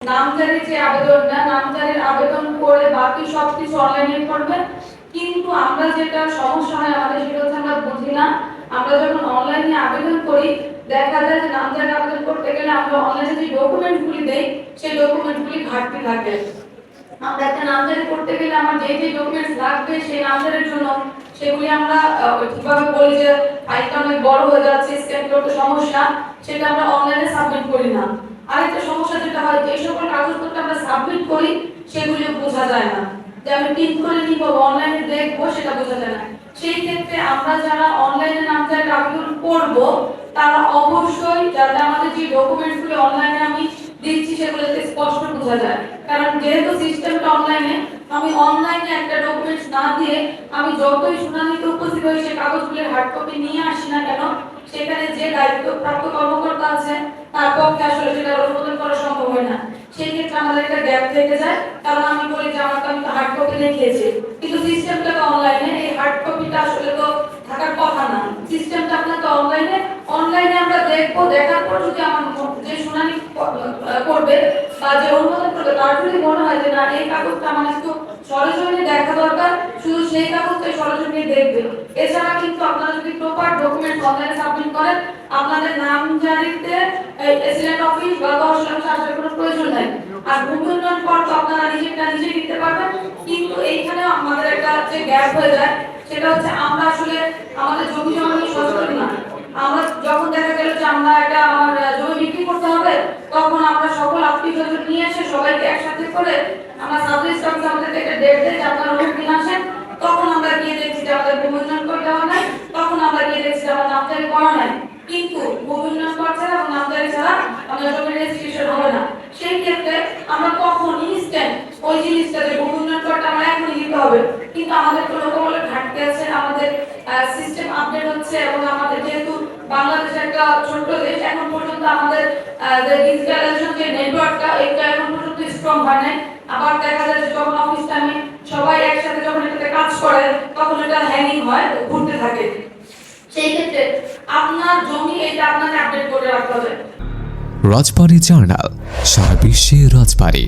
নামজারির যে আবেদনটা নামজারির আবেদন করে বাকি সব কিছু অনলাইনে করবে কিন্তু আমরা যেটা সমস্যা হয় আমাদের সেটা হচ্ছে আমরা বুঝি না। আমরা যখন অনলাইনে আবেদন করি দেখা যায় যে নামজারির আবেদন করতে গেলে আমরা অনলাইনে যে ডকুমেন্টগুলি দেই সেই ডকুমেন্টগুলি ঘাটতি থাকে। আমরা একটা নামজারি করতে গেলে আমার যে যে ডকুমেন্টস লাগবে সেই নামজারির জন্য সেগুলি আমরা আহ, কীভাবে বলি যে ফাইলটা অনেক বড় হয়ে যাচ্ছে স্ক্যান করতে সমস্যা সেটা আমরা অনলাইনে সাবমিট করি না। আরেকটা সমস্যা হয় যে সকল কাগজপত্র আমরা সাবমিট করি, সেগুলি বোঝা যায় না। যে আমি প্রিন্ট করে নিব অনলাইনে দেখব, সেটা বোঝা যায় না। সেই ক্ষেত্রে আমরা যারা অনলাইনে নামজারি আবেদন করব তারা অবশ্যই যাতে আমাদের যে ডকুমেন্টসগুলো অনলাইনে আমি দিচ্ছি, সেগুলোতে স্পষ্ট বোঝা যায়। কারণ যেহেতু সিস্টেমটা অনলাইনে আমি অনলাইনে একটা ডকুমেন্টস না দিয়ে আমি যতই শুনানিতে উপস্থিত হই সেই কাগজগুলোর হার্ড কপি নিয়ে আসি না কেন, সেখানে যে দায়িত্বপ্রাপ্ত কর্মকর্তা আছে তার পক্ষে আসলে সেটা অনুমোদন করা সম্ভব হয় না সেই ক্ষেত্রে আমাদের একটা গ্যাপ থেকে যায় কারণ আমি বলি যে আমার তো আমি হার্ড কপি দেখিয়েছি কিন্তু সিস্টেমটা তো অনলাইনে এই হার্ড কপিটা আসলে তো থাকার কথা না। সিস্টেমটা আপনার তো অনলাইনে অনলাইনে আমরা দেখব, দেখার পর যদি আমার যে শুনানি করবে বা যে অনুমোদন করবে, তার যদি মনে হয় যে না, এই কাগজটা আমার একটু সরজমিনে দেখা দরকার, শুধু সেই কাগজটাই সরজমিনে দেখবে। এছাড়া কিন্তু আপনারা যদি প্রপার ডকুমেন্ট অনলাইনে সাবমিট করেন, আপনাদের নাম জারিতে এসিলেন্ট অফিস বা দশ লাখ কোনো প্রয়োজন নাই। আর ভূমি আমাদের একটা যে গ্যাপ হয়ে যায়, সেটা হচ্ছে আমরা আসলে আমাদের জমি জমা সচেতন না। আমরা যখন দেখা গেল যে আমরা একটা আমার জমি বিক্রি করতে হবে, তখন আমরা সকল আত্মীয় নিয়ে এসে সবাইকে একসাথে করে আমরা সাবজেক্ট স্টকস আমাদেরকে একটা ডেট দেয় যে আপনারা অমুক দিন আসেন। তখন আমরা গিয়ে দেখছি যে আমাদের ভূমি উন্নয়ন করে দেওয়া নাই, তখন আমরা গিয়ে দেখছি যে আমার নামজারি করা নাই। কিন্তু ভূমি উন্নয়ন কর ছাড়া এবং নামজারি ছাড়া আমাদের জমি রেজিস্ট্রেশন হবে না। সেই ক্ষেত্রে আমরা কখন ইনস্ট্যান্ট ওই জিনিসটা যে ভূমি উন্নয়ন করতে আমরা এখনই দিতে হবে। কিন্তু আমাদের কোনো রকমের ঘাটতি আছে, আমাদের সিস্টেম আপডেট হচ্ছে এবং আমাদের যেহেতু বাংলাদেশ একটা ছোট্ট দেশ, এখন পর্যন্ত আমাদের ডিজিটালাইজেশন যে নেটওয়ার্কটা এটা এখন পর্যন্ত স্ট্রং হয় নাই। আবার দেখা যায় যে যখন অফিস টাইমে সবাই একসাথে যখন এটাতে কাজ করে, তখন এটা হ্যাঙ্গিং হয়, ঘুরতে থাকে। সেই ক্ষেত্রে আপনার জমি, এটা আপনাকে আপডেট করে রাখতে হবে। রাজবাড়ী জার্নাল, সারা বিশ্বে রাজবাড়ী।